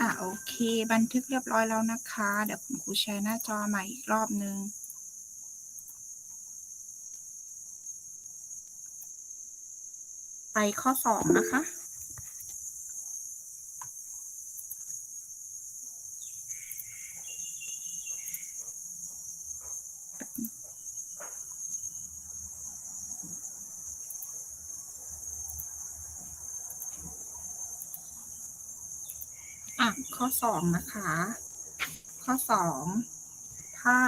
อะโอเค บันทึกเรียบร้อยแล้วนะคะ เดี๋ยวคุณครูแชร์หน้าจอใหม่อีกรอบนึงไปข้อสองนะคะ อะข้อสองนะคะ ข้อสองถ้า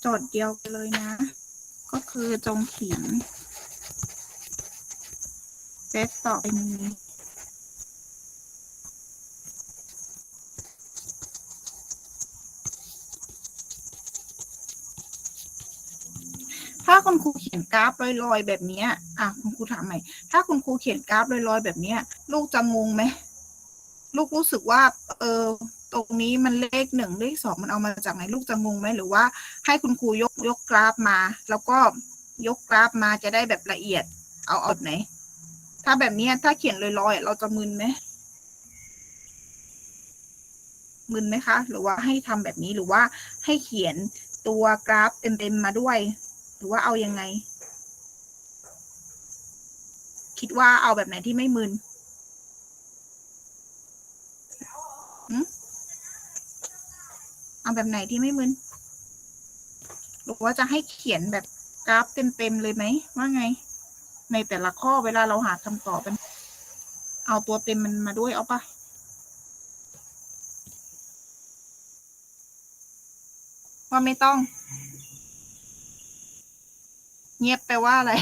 โจทย์เดียวกันเลยนะ ก็คือจงเขียนเซตต่อไปนี้ ถ้าคุณค รูเขียนกราฟลอยๆ แบบนี้อะคุณครูถามใหม่ ถ้าคุณครูเขียนกราฟลอยๆ แบบเนี้ยลูกจะงงไหมลูกรู้สึกว่า เออตรงนี้มันเลขหนึ่งเลขสองมันเอามาจากไหนลูกจะงงไหมหรือว่า ให้คุณครูยกยกกราฟมา แล้วก็ยกกราฟมาจะได้แบบละเอียด เอาเอาไหน ถ้าแบบนี้ถ้าเขียนลอยๆเราจะมึนไหมมึนไหมคะ หรือว่าให้ทำแบบนี้หรือว่าให้เขียนตัวกราฟเต็มๆมาด้วย หรือว่าเอายังไง คิดว่าเอาแบบไหนที่ไม่มึนหึเอาแบบไหนที่ไม่มึนหรือว่าจะให้เขียนแบบกราฟเต็มๆเลยไหมว่าไง ในแต่ละข้อเวลาเราหาคำตอบเป็นเอาตัวเต็มมันมาด้วยเอาปะว่าไม่ต้อง เงียบแปลว่าอะไร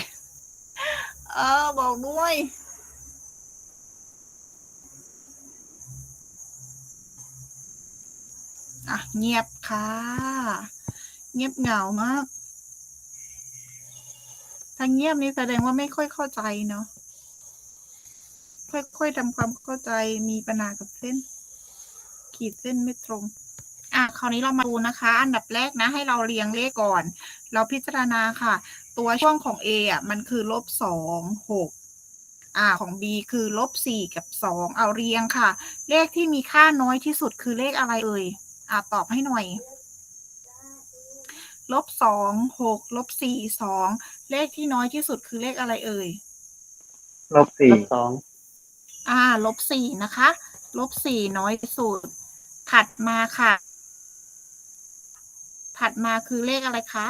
เออ บอกด้วย อะ เงียบค่ะ เงียบเหงามาก ถ้าเงียบนี่แสดงว่าไม่ค่อยเข้าใจเนาะ ค่อยๆทำความเข้าใจ มีปัญหากับเส้น ขีดเส้นไม่ตรงอะคราวนี้เรามาดูนะคะ อันดับแรกนะ ให้เราเรียงเลขก่อน เราพิจารณาค่ะ ตัวช่วงของ A อะมันคือลบสองหกอ่าของ B คือลบสี่กับสองเอาเรียงค่ะ เลขที่มีค่าน้อยที่สุดคือเลขอะไรเอ่ยอ่าตอบให้หน่อยลบสองหกลบสี่สองเลขที่น้อยที่สุดคือเลขอะไรเอ่ยลบสี่สองอ่าลบสี่นะคะลบสี่น้อยที่สุด ถัดมาค่ะ ถัดมาคือเลขอะไรคะ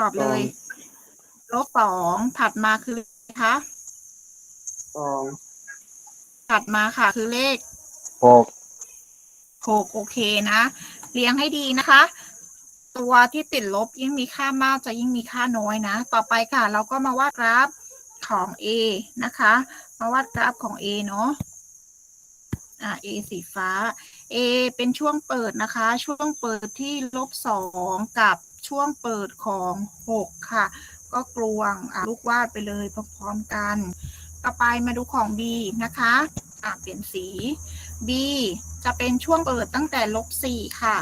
ตอบเลยลบสองถัดมาคือเลขอะไรคะสองถัดมาค่ะ คือเลขหกหกโอเคนะเรียงให้ดีนะคะ ตัวที่ติดลบยิ่งมีค่ามากจะยิ่งมีค่าน้อยนะ ต่อไปค่ะ เราก็มาวาดกราฟของ A นะคะ มาวาดกราฟของ A เนาะอ่า A สีฟ้า A เป็นช่วงเปิดนะคะ ช่วงเปิดที่ลบสองกับ ช่วงเปิดของหกค่ะ ก็กลวงอะลูกวาดไปเลยพร้อมๆกัน ต่อไปมาดูของ B นะคะอะเปลี่ยนสี B จะเป็นช่วงเปิดตั้งแต่ลบสี่ค่ะ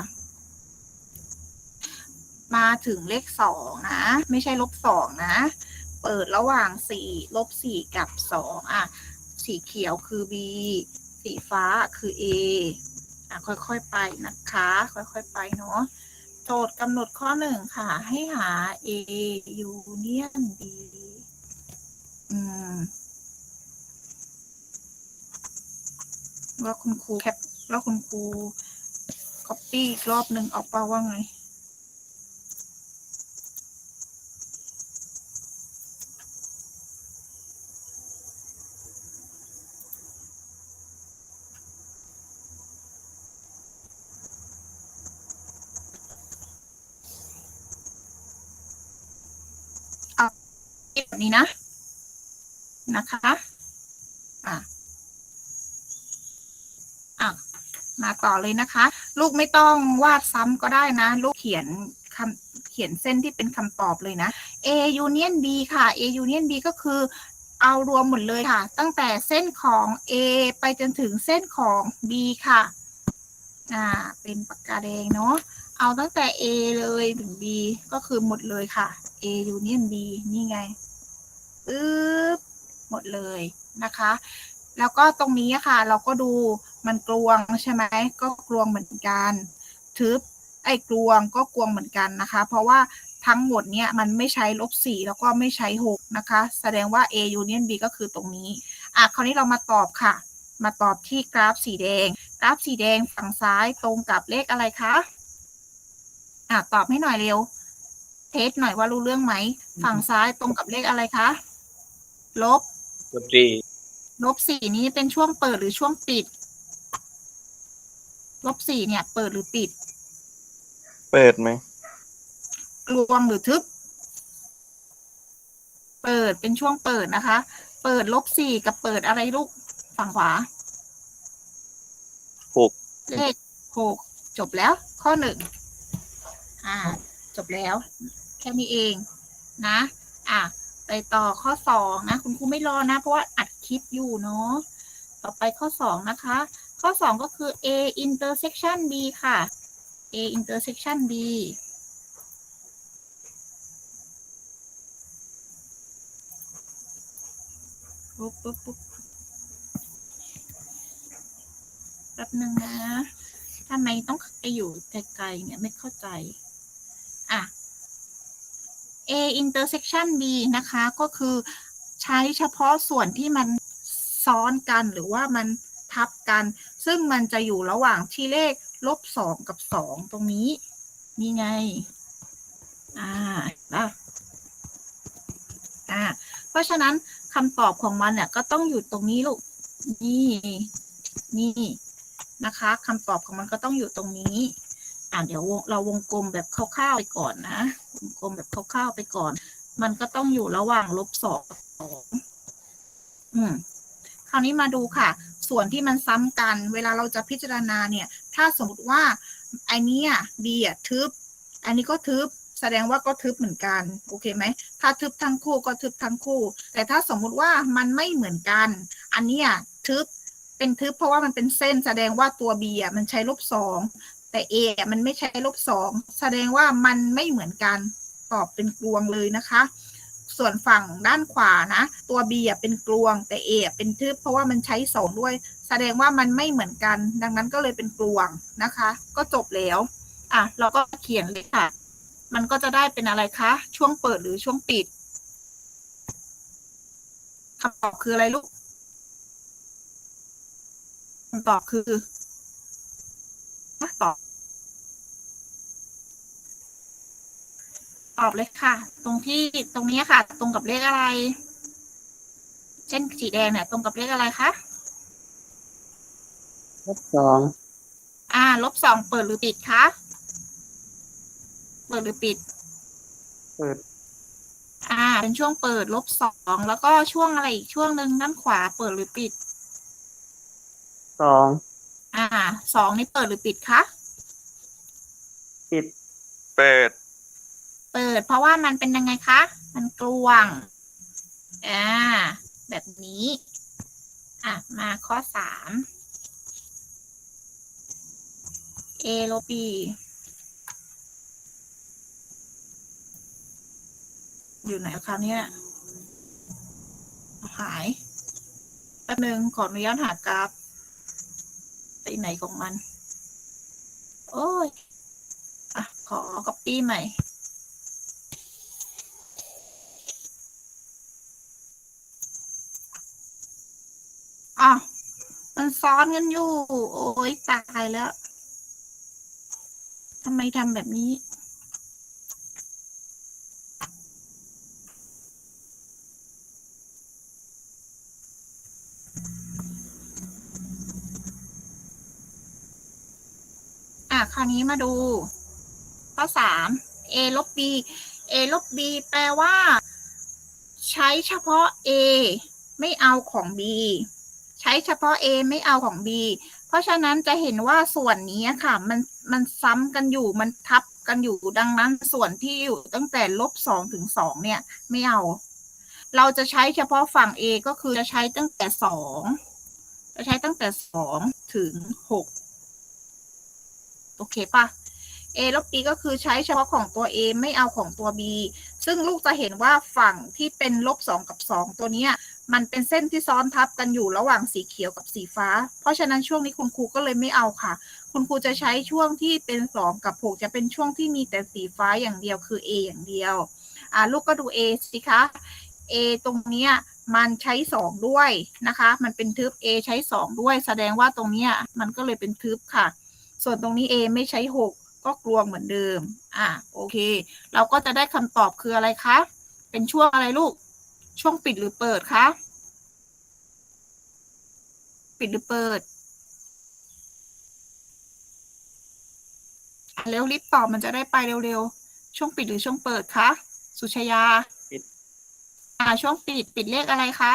มาถึงเลขสองนะ ไม่ใช่ลบสองนะ เปิดระหว่างสี่ลบสี่กับสองอะ สีเขียวคือ B สีฟ้าคือ A อะค่อยๆไปนะคะ ค่อยๆไปเนาะ โจทย์กำหนดข้อหนึ่งค่ะ ให้หา A union B อืม ว่าคุณครูแคปแล้วคุณครูก๊อปปี้อีกรอบหนึ่งออกเปล่าว่าไง บนี้นะ นะคะอะอะมาต่อเลยนะคะ ลูกไม่ต้องวาดซ้ำก็ได้นะ ลูกเขียนคำเขียนเส้นที่เป็นคำตอบเลยนะ A union B ค่ะ A union B ก็คือเอารวมหมดเลยค่ะ ตั้งแต่เส้นของ A ไปจนถึงเส้นของ B ค่ะ อ่า เป็นปากกาแดงเนาะ เอาตั้งแต่ A เลยถึง B ก็คือหมดเลยค่ะ A union B นี่ไง อึ๊บหมดเลยนะคะ แล้วก็ตรงนี้ค่ะ เราก็ดูมันกลวงใช่ไหมก็กลวงเหมือนกันทึบไอ้กลวงก็กลวงเหมือนกันนะคะ เพราะว่าทั้งหมดเนี่ยมันไม่ใช้ลบสี่แล้วก็ไม่ใช้หกนะคะ แสดงว่า A union B ก็คือตรงนี้อะคราวนี้เรามาตอบค่ะ มาตอบที่กราฟสีแดง กราฟสีแดงฝั่งซ้ายตรงกับเลขอะไรคะอะตอบให้หน่อยเร็ว เทสหน่อยว่ารู้เรื่องไหม ฝั่งซ้ายตรงกับเลขอะไรคะ ลบลบสี่ลบสี่นี้เป็นช่วงเปิดหรือช่วงปิด ลบสี่เนี่ย เปิดหรือปิด เปิดไหมกลวงหรือทึบ เปิดเป็นช่วงเปิดนะคะ เปิดลบสี่กับเปิดอะไรลูกฝั่งขวาหกเลขหกจบแล้ว ข้อหนึ่งอ่า จบแล้ว แค่นี้เองนะ อะ ไปต่อข้อสองนะ คุณครูไม่รอนะ เพราะว่าอัดคลิปอยู่เนาะต่อไปข้อสองนะคะ ข้อสองก็คือ A intersection B ค่ะ A intersection B ปุ๊บปุ๊บปุ๊บแป๊บหนึ่งนะทำไมต้องไปอยู่ไกลๆเนี่ยไม่เข้าใจ อะ A intersection B นะคะ ก็คือใช้เฉพาะส่วนที่มันซ้อนกันหรือว่ามันทับกัน ซึ่งมันจะอยู่ระหว่างที่เลขลบสองกับสองตรงนี้นี่ไง อ่าแล้วอ่า เพราะฉะนั้นคำตอบของมันเนี่ยก็ต้องอยู่ตรงนี้ลูก นี่ นี่นะคะคำตอบของมันก็ต้องอยู่ตรงนี้ อ่าเดี๋ยววงเราวงกลมแบบคร่าวๆไปก่อนนะวงกลมแบบคร่าวๆไปก่อน มันก็ต้องอยู่ระหว่างลบสองกับสองอืมคราวนี้มาดูค่ะ ส่วนที่มันซ้ำกัน เวลาเราจะพิจารณาเนี่ย ถ้าสมมติว่าไอันนี้อะ B อะทึบ อันนี้ก็ทึบ แสดงว่าก็ทึบเหมือนกัน โอเคไหม ถ้าทึบทั้งคู่ก็ทึบทั้งคู่ แต่ถ้าสมมุติว่ามันไม่เหมือนกัน อันเนี้ยทึบ เป็นทึบเพราะว่ามันเป็นเส้น แสดงว่าตัว B อะมันใช้ลบสอง แต่ A อะมันไม่ใช้ลบสองแสดงว่ามันไม่เหมือนกันตอบเป็นกลวงเลยนะคะ ส่วนฝั่งด้านขวานะ ตัว B อะเป็นกลวงแต่ A อะเป็นทึบเพราะว่ามันใช้สองด้วย แสดงว่ามันไม่เหมือนกัน ดังนั้นก็เลยเป็นกลวงนะคะ ก็จบแล้วอะเราก็เขียนเลยค่ะ มันก็จะได้เป็นอะไรคะ ช่วงเปิดหรือช่วงปิดคำตอบคืออะไรลูกคำตอบคือตอบ ตอบเลยค่ะ ตรงที่ตรงนี้ค่ะ ตรงกับเลขอะไร เช่นสีแดงเนี่ย ตรงกับเลขอะไรคะลบสองอ่า ลบสองเปิดหรือปิดคะ เปิดหรือปิด เปิด อ่า เป็นช่วงเปิดลบสองแล้วก็ช่วงอะไรอีกช่วงหนึ่งด้านขวา เปิดหรือปิดสองอ่าสองนี่เปิดหรือปิดคะ ปิด เปิด เปิด เพราะว่ามันเป็นยังไงคะ มันกลวง อ่า แบบนี้ อะ มาข้อสาม A ลบ B อยู่ไหนคะเนี่ยหายแป๊บนึงขออนุญาตหากราฟไปไหนของมัน โอ้ย อะ ขอ copy ใหม่ อ้าว มันซ้อนกันอยู่ โอ้ยตายแล้วทำไมทำแบบนี้ อะ คราวนี้มาดู ข้อสาม a ลบ b a ลบ b แปลว่า ใช้เฉพาะ a ไม่เอาของ b ใช้เฉพาะ A ไม่เอาของ B เพราะฉะนั้นจะเห็นว่าส่วนนี้ค่ะ มันมันซ้ำกันอยู่มันทับกันอยู่ดังนั้นส่วนที่อยู่ตั้งแต่ลบสองถึงสองเนี่ย ไม่เอา เราจะใช้เฉพาะฝั่ง A ก็คือจะใช้ตั้งแต่สองจะใช้ตั้งแต่สองถึงหกโอเคปะ A ลบ B ก็คือใช้เฉพาะของตัว A ไม่เอาของตัว B ซึ่งลูกจะเห็นว่าฝั่งที่เป็นลบสองกับสองตัวเนี้ย มันเป็นเส้นที่ซ้อนทับกันอยู่ระหว่างสีเขียวกับสีฟ้า เพราะฉะนั้นช่วงนี้คุณครูก็เลยไม่เอาค่ะ คุณครูจะใช้ช่วงที่เป็นสองกับหกจะเป็นช่วงที่มีแต่สีฟ้าอย่างเดียวคือ A อย่างเดียว อ่าลูกก็ดู A สิคะ A ตรงเนี้ยมันใช้สองด้วยนะคะ มันเป็นทึบ A ใช้สองด้วย แสดงว่าตรงเนี้ยมันก็เลยเป็นทึบค่ะ ส่วนตรงนี้ A ไม่ใช้หกก็กลวงเหมือนเดิม อ่าโอเค เราก็จะได้คำตอบคืออะไรคะ เป็นช่วงอะไรลูก ช่วงปิดหรือเปิดคะปิดหรือเปิดอะเร็วรีบตอบมันจะได้ไปเร็วๆ ช่วงปิดหรือช่วงเปิดคะสุชยาปิดอ่า ช่วงปิดปิดเลขอะไรคะ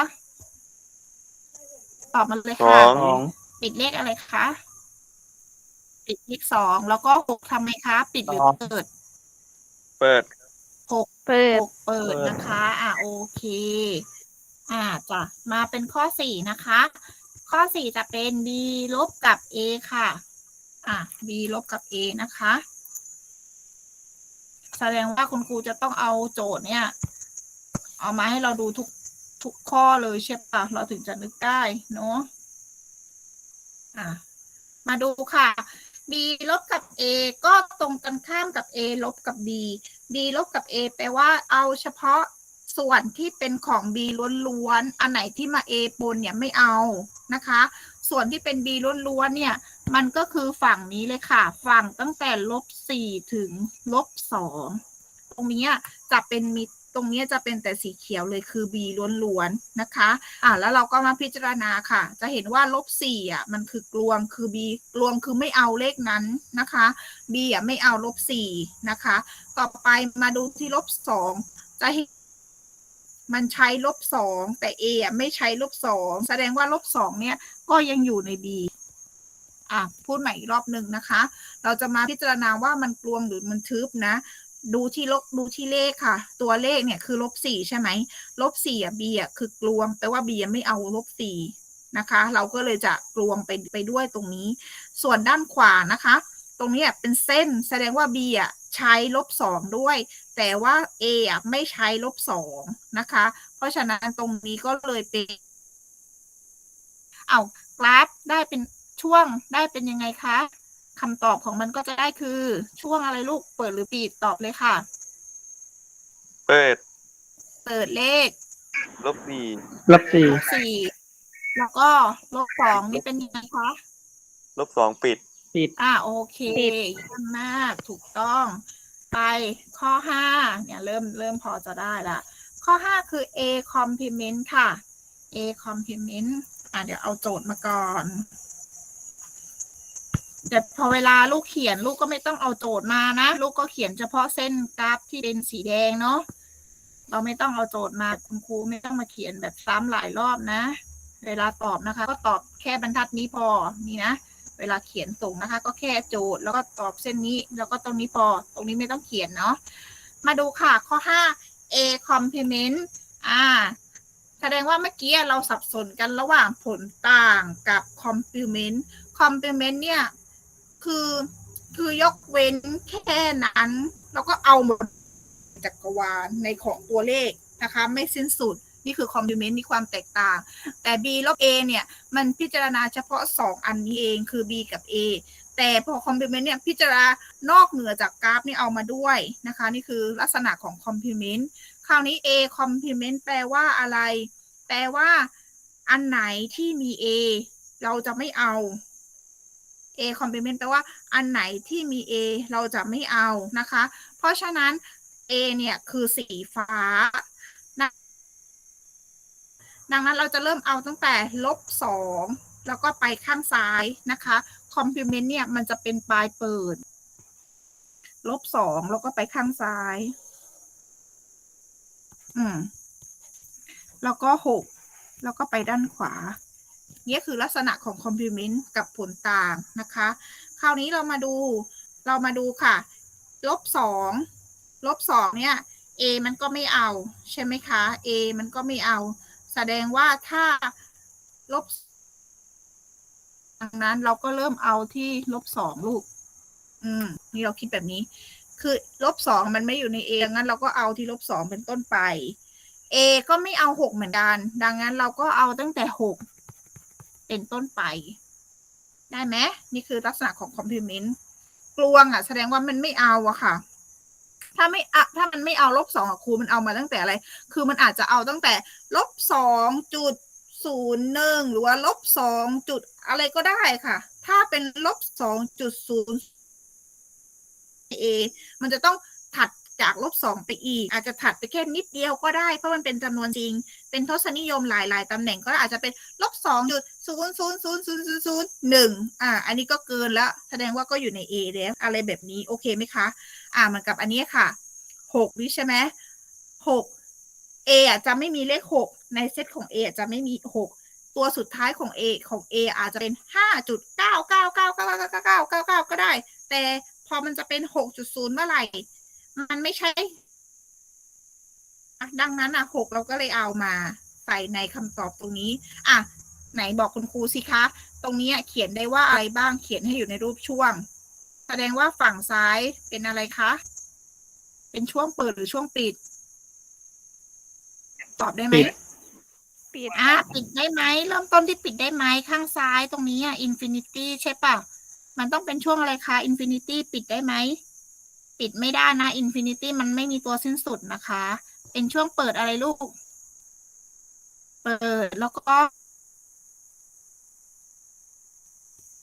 ตอบมาเลยสค่ะองสองปิดเลขอะไรคะปิดเลขสองแล้วก็หกทำไมคะ ปิดหรือเปิด เปิด เปิด หกเปิดนะคะ อ่าโอเค อ่าจ้ะมาเป็นข้อสี่นะคะ ข้อสี่จะเป็น b ลบกับ a ค่ะ อะ b ลบกับ a นะคะ แสดงว่าคุณครูจะต้องเอาโจทย์เนี่ย เอามาให้เราดูทุกทุกข้อเลยใช่ปะเราถึงจะนึกได้เนาะอะมาดูค่ะ b ลบกับ a ก็ตรงกันข้ามกับ a ลบกับ b b ลบกับ a แปลว่าเอาเฉพาะส่วนที่เป็นของ b ล้วนๆ อันไหนที่มา a ปนเนี่ยไม่เอานะคะ ส่วนที่เป็น b ล้วนๆ เนี่ย มันก็คือฝั่งนี้เลยค่ะ ฝั่งตั้งแต่ลบสี่ถึงลบสองตรงนี้จะเป็นมิตร ตรงนี้จะเป็นแต่สีเขียวเลยคือ b ล้วนๆนะคะ อ่าแล้วเราก็มาพิจารณาค่ะ จะเห็นว่าลบสี่อะมันคือกลวงคือ b กลวงคือไม่เอาเลขนั้นนะคะ b อะไม่เอาลบสี่นะคะ ต่อไปมาดูที่ลบสองจะเห็นมันใช้ลบสองแต่ a อะไม่ใช้ลบสองแสดงว่าลบสองเนี่ยก็ยังอยู่ใน b อะพูดใหม่อีกรอบหนึ่งนะคะ เราจะมาพิจารณาว่ามันกลวงหรือมันทึบนะ ดูที่ลบดูที่เลขค่ะ ตัวเลขเนี่ยคือลบสี่ใช่ไหมลบสี่อะ b อะคือกลวงแปลว่า b อะไม่เอาลบสี่นะคะ เราก็เลยจะกลวงไปไปด้วยตรงนี้ ส่วนด้านขวานะคะ ตรงนี้เป็นเส้นแสดงว่า b อะใช้ลบสองด้วย แต่ว่า a อะไม่ใช้ลบสองนะคะ เพราะฉะนั้นตรงนี้ก็เลยเป็นเอากราฟได้เป็นช่วงได้เป็นยังไงคะ คำตอบของมันก็จะได้คือ ช่วงอะไรลูกเปิดหรือปิดตอบเลยค่ะ เปิดเปิดเลขลบสี่ลบสี่ลบสี่แล้วก็ลบสองนี่เป็นยังไงคะลบสองปิดปิดอ่าโอเคปิดเยี่ยมมากถูกต้อง ไปข้อห้าเนี่ยเริ่มเริ่มพอจะได้ละ ข้อห้าคือ a complement ค่ะ a complement อะเดี๋ยวเอาโจทย์มาก่อน แต่พอเวลาลูกเขียนลูกก็ไม่ต้องเอาโจทย์มานะ ลูกก็เขียนเฉพาะเส้นกราฟที่เป็นสีแดงเนาะเราไม่ต้องเอาโจทย์มาคุณครูไม่ต้องมาเขียนแบบซ้ำหลายรอบนะ เวลาตอบนะคะ ก็ตอบแค่บรรทัดนี้พอนี่นะเวลาเขียนส่งนะคะ ก็แค่โจทย์แล้วก็ตอบเส้นนี้ แล้วก็ตรงนี้พอตรงนี้ไม่ต้องเขียนเนาะมาดูค่ะข้อ 5 a complement อ่าแสดงว่าเมื่อกี้เราสับสนกันระหว่างผลต่างกับ complement complement เนี่ย คือคือยกเว้นแค่นั้น แล้วก็เอาหมดจักรวาลในของตัวเลขนะคะ ไม่สิ้นสุดนี่คือ complement มีความแตกต่าง แต่ b ลบ a เนี่ย มันพิจารณาเฉพาะ 2 อันนี้เองคือ b กับ a แต่พอ complement เนี่ยพิจารณานอกเหนือจากกราฟนี่เอามาด้วยนะคะ นี่คือลักษณะของ complement คราวนี้ a complement แปลว่าอะไร แปลว่าอันไหนที่มี a เราจะไม่เอา a complement แปลว่าอันไหนที่มี a เราจะไม่เอานะคะ เพราะฉะนั้น a เนี่ยคือสีฟ้า ดังนั้นเราจะเริ่มเอาตั้งแต่ลบสองแล้วก็ไปข้างซ้ายนะคะ complement เนี่ยมันจะเป็นปลายเปิด ลบสองแล้วก็ไปข้างซ้าย อืม แล้วก็หกแล้วก็ไปด้านขวา นี่คือลักษณะของ complement กับผลต่างนะคะ คราวนี้เรามาดูเรามาดูค่ะ ลบสองลบสองเนี่ย A มันก็ไม่เอา ใช่ไหมคะ A มันก็ไม่เอา แสดงว่าถ้าลบดังนั้นเราก็เริ่มเอาที่ลบสองลูก อืม นี่เราคิดแบบนี้ คือลบสองมันไม่อยู่ใน A งั้นเราก็เอาที่ลบสองเป็นต้นไป A ก็ไม่เอาหกเหมือนกัน ดังนั้นเราก็เอาตั้งแต่หก เป็นต้นไป ได้ไหมนี่คือลักษณะของ complement กลวงอะ แสดงว่ามันไม่เอาอะค่ะ ถ้าไม่อะถ้ามันไม่เอาลบสองอะครูมันเอามาตั้งแต่อะไร คือมันอาจจะเอาตั้งแต่ลบสองจุดศูนย์หนึ่งหรือว่าลบสองจุดอะไรก็ได้ค่ะ ถ้าเป็นลบสองจุดศูนย์เอมันจะต้องถัดจากลบสองไปอีก อาจจะถัดไปแค่นิดเดียวก็ได้ เพราะมันเป็นจำนวนจริง เป็นทศนิยมหลายๆตำแหน่งก็อาจจะเป็นลบสองจุด ศูนย์ศูนย์ศูนย์ศูนย์ศูนย์ศูนย์หนึ่งอ่า อันนี้ก็เกินแล้ว แสดงว่าก็อยู่ใน A แล้วอะไรแบบนี้โอเคไหมคะ อ่าเหมือนกับอันนี้ค่ะหกนี่ใช่ไหมหก A อะจะไม่มีเลขหกในเซตของ A อะจะไม่มีหกตัวสุดท้ายของ A ของ A อาจจะเป็นห้าจุดเก้าเก้าเก้าเก้าเก้าเก้าเก้าเก้าเก้าก็ได้ แต่พอมันจะเป็นหกจุดศูนย์เมื่อไหร่ มันไม่ใช่ดังนั้นอะหกเราก็เลยเอามาใส่ในคำตอบตรงนี้ อะ ไหนบอกคุณครูสิคะ ตรงนี้อะเขียนได้ว่าอะไรบ้างเขียนให้อยู่ในรูปช่วง แสดงว่าฝั่งซ้ายเป็นอะไรคะ เป็นช่วงเปิดหรือช่วงปิด ตอบได้ไหมปิดปิดอะปิดได้ไหมเริ่มต้นที่ปิดได้ไหมข้างซ้ายตรงนี้อะอินฟินิตี้ใช่ปะมันต้องเป็นช่วงอะไรคะอินฟินิตี้ปิดได้ไหมปิดไม่ได้นะอินฟินิตี้มันไม่มีตัวสิ้นสุดนะคะ เป็นช่วงเปิดอะไรลูก เปิดแล้วก็แล้ว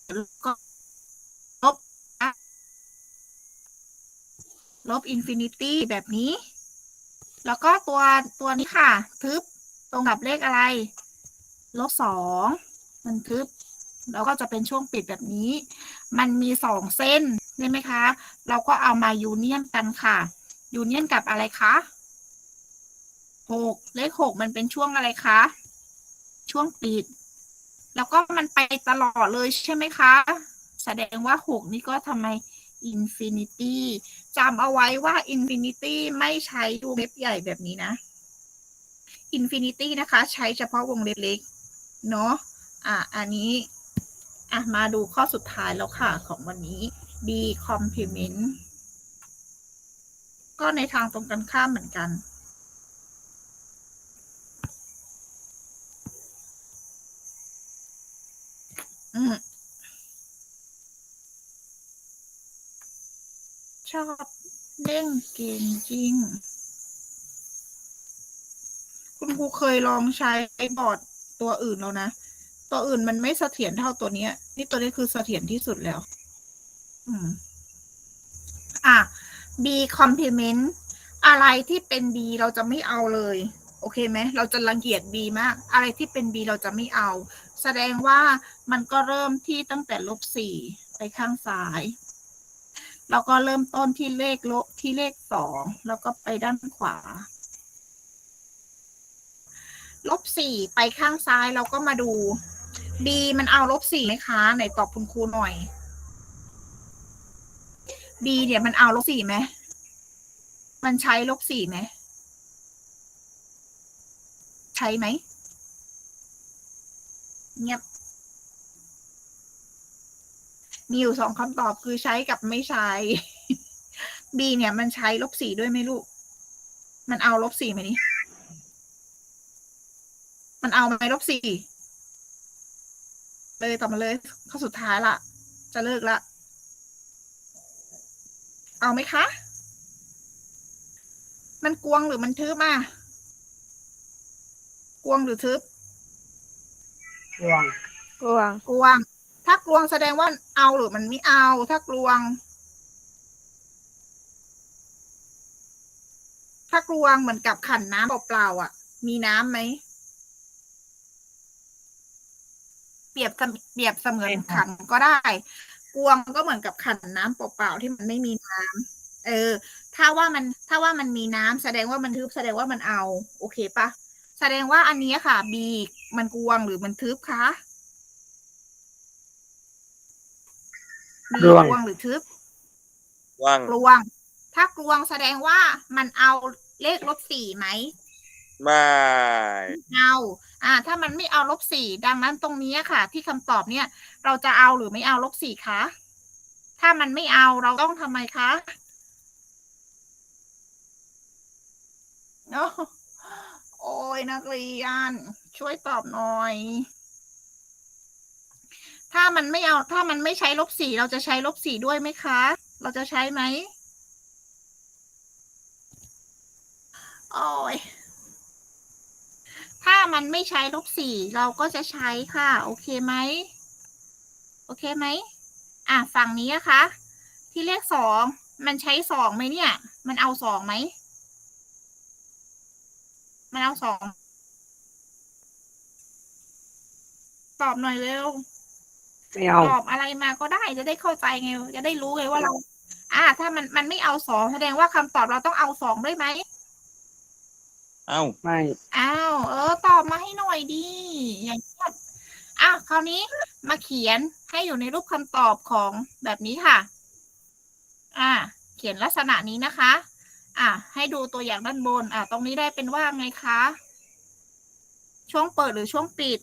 ก็ลบอะลบอินฟินิตี้แบบนี้ แล้วก็ตัวตัวนี้ค่ะ ทึบตรงกับเลขอะไร ลบสองมันทึบ แล้วก็จะเป็นช่วงปิดแบบนี้ มันมีสองเส้นใช่ไหมคะ เราก็เอามายูเนียนกันค่ะ ยูเนียนกับอะไรคะหกเลขหกมันเป็นช่วงอะไรคะ ช่วงปิด แล้วก็มันไปตลอดเลยใช่ไหมคะ แสดงว่าหกนี่ก็ทำไมอินฟินิตี้จำเอาไว้ว่าอินฟินิตี้ไม่ใช้วงเล็บใหญ่แบบนี้นะอินฟินิตี้นะคะ ใช้เฉพาะวงเล็บเล็กเนาะอะอันนี้อะมาดูข้อสุดท้ายแล้วค่ะของวันนี้ B complement ก็ในทางตรงกันข้ามเหมือนกัน อบเล่นเกมจริง คุณครูเคยลองใช้บอร์ดตัวอื่นแล้วนะ ตัวอื่นมันไม่เสถียรเท่าตัวนี้ นี่ตัวนี้คือเสถียรที่สุดแล้ว อืม อะ B complement อะไรที่เป็น B เราจะไม่เอาเลย โอเคไหม เราจะรังเกียจ B มาก อะไรที่เป็น B เราจะไม่เอา แสดงว่ามันก็เริ่มที่ตั้งแต่ลบสี่ไปข้างซ้าย แล้วก็เริ่มต้นที่เลขลบที่เลขสองแล้วก็ไปด้านขวา ลบสี่ไปข้างซ้ายเราก็มาดู B มันเอาลบสี่ไหมคะ ไหนตอบคุณครูหน่อย B เนี่ยมันเอาลบสี่ไหมมันใช้ลบสี่ไหมใช้ไหมเงียบ มีอยู่สองคำตอบคือใช้กับไม่ใช้ B เนี่ยมันใช้ลบสี่ด้วยไหมลูก มันเอาลบสี่ไหมนี่ มันเอาไหมลบสี่ เลยต่อมาเลย ข้อสุดท้ายละ จะเลิกละ เอาไหมคะ มันกวงหรือมันทึบอะกวงหรือทึบกลวงกลวงกลวง ถ้ากลวงแสดงว่าเอาหรือมันไม่เอา ถ้ากลวง ถ้ากลวงเหมือนกับขันน้ำเปล่าๆอะ มีน้ำไหม เปรียบเสมเปรียบเสมือนขันก็ได้กวงก็เหมือนกับขันน้ำเปล่าๆที่มันไม่มีน้ำเออ ถ้าว่ามันถ้าว่ามันมีน้ำแสดงว่ามันทึบแสดงว่ามันเอา โอเคปะแสดงว่าอันนี้ค่ะ B มันกวงหรือมันทึบคะ B กลวงกวงหรือทึบว่างกลวง ถ้ากลวงแสดงว่ามันเอาเลขลบสี่ไหมไม่เอาอ่า ถ้ามันไม่เอาลบสี่ดังนั้นตรงนี้ค่ะ ที่คำตอบเนี่ย เราจะเอาหรือไม่เอาลบสี่คะถ้ามันไม่เอาเราต้องทำไมคะโอ้โอ้ยนักเรียน ช่วยตอบหน่อย ถ้ามันไม่เอา ถ้ามันไม่ใช้ลบสี่เราจะใช้ลบสี่ด้วยไหมคะ เราจะใช้ไหมโอ้ยถ้ามันไม่ใช้ลบสี่เราก็จะใช้ค่ะ โอเคไหมโอเคไหมอะฝั่งนี้นะคะ ที่เลขสองมันใช้สองไหมเนี่ย มันเอาสองไหมมันเอาสองตอบหน่อยเร็ว เอาตอบอะไรมาก็ได้จะได้เข้าใจไงจะได้รู้ไงว่าเรา อ่า ถ้ามันมันไม่เอาสองแสดงว่าคำตอบเราต้องเอาสองด้วยไหมเอ้าไม่อ้าวเออ ตอบมาให้หน่อยดิอย่างเงี้ยอะคราวนี้มาเขียนให้อยู่ในรูปคำตอบของแบบนี้ค่ะ อ่า เขียนลักษณะนี้นะคะ อะให้ดูตัวอย่างด้านบน อะตรงนี้ได้เป็นว่าไงคะ ช่วงเปิดหรือช่วงปิด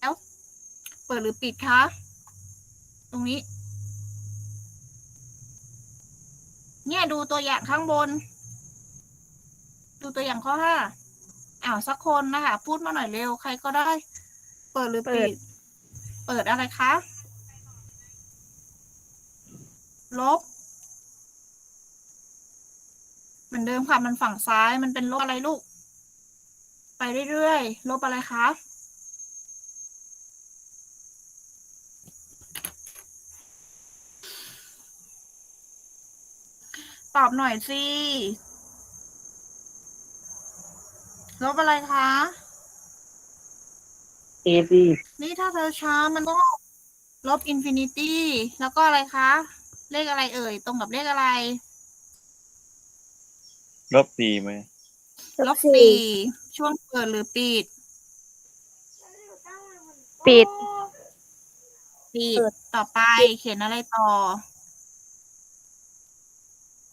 แล้ว เปิดหรือปิดคะ ตรงนี้ เนี่ยดูตัวอย่างข้างบน ดูตัวอย่างข้อห้าอ้าวสักคนนะคะ พูดมาหน่อยเร็ว ใครก็ได้ เปิดหรือปิด เปิดอะไรคะ ลบ เหมือนเดิมค่ะ มันฝั่งซ้าย มันเป็นลบอะไรลูก ไปเรื่อยๆ ลบอะไรคะ อบหน่อยสิลบอะไรคะ เอซีนี่ถ้าเธอช้ามันก็ลบอินฟินิตี้แล้วก็อะไรคะ เลขอะไรเอ่ย ตรงกับเลขอะไร ลบสี่ไหมลบสี่ช่วงเปิดหรือปิด ปิด ปิด ต่อไปเขียนอะไรต่อ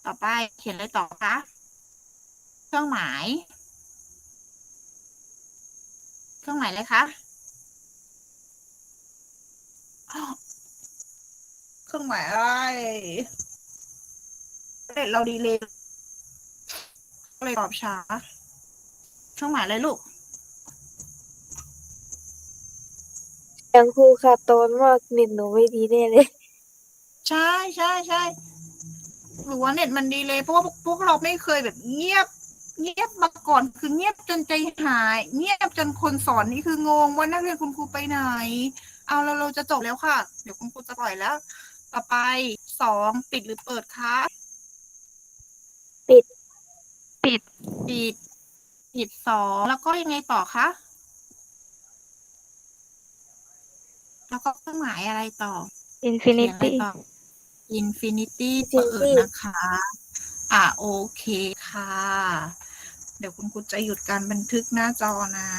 ต่อไปเขียนอะไรต่อคะเครื่องหมาย เครื่องหมายอะไรคะอ้าวเครื่องหมายอะไรเอ๊ะเราดีเลยก็เลยตอบช้าเครื่องหมายอะไรลูกยังครูขาดตอนมากเน็ตหนูไม่ดีแน่เลย ใช่ใช่ใช่ หรือว่าเน็ตมันดีเลยเพราะว่าพวกพวกเราไม่เคยแบบเงียบ เงียบมาก่อนคือเงียบจนใจหาย เงียบจนคนสอนนี่คืองงว่านักเรียนคุณครูไปไหน เอาเราเราจะจบแล้วค่ะ เดี๋ยวคุณครูจะปล่อยแล้ว ต่อไปสองปิดหรือเปิดคะปิด ปิด ปิดสองแล้วก็ยังไงต่อคะแล้วก็เครื่องหมายอะไรต่ออินฟินิเขียนอะไรตี้ต่อ Infinity Infinity เปิดนะคะ อะโอเคค่ะ เดี๋ยวคุณครูจะหยุดการบันทึกหน้าจอนะ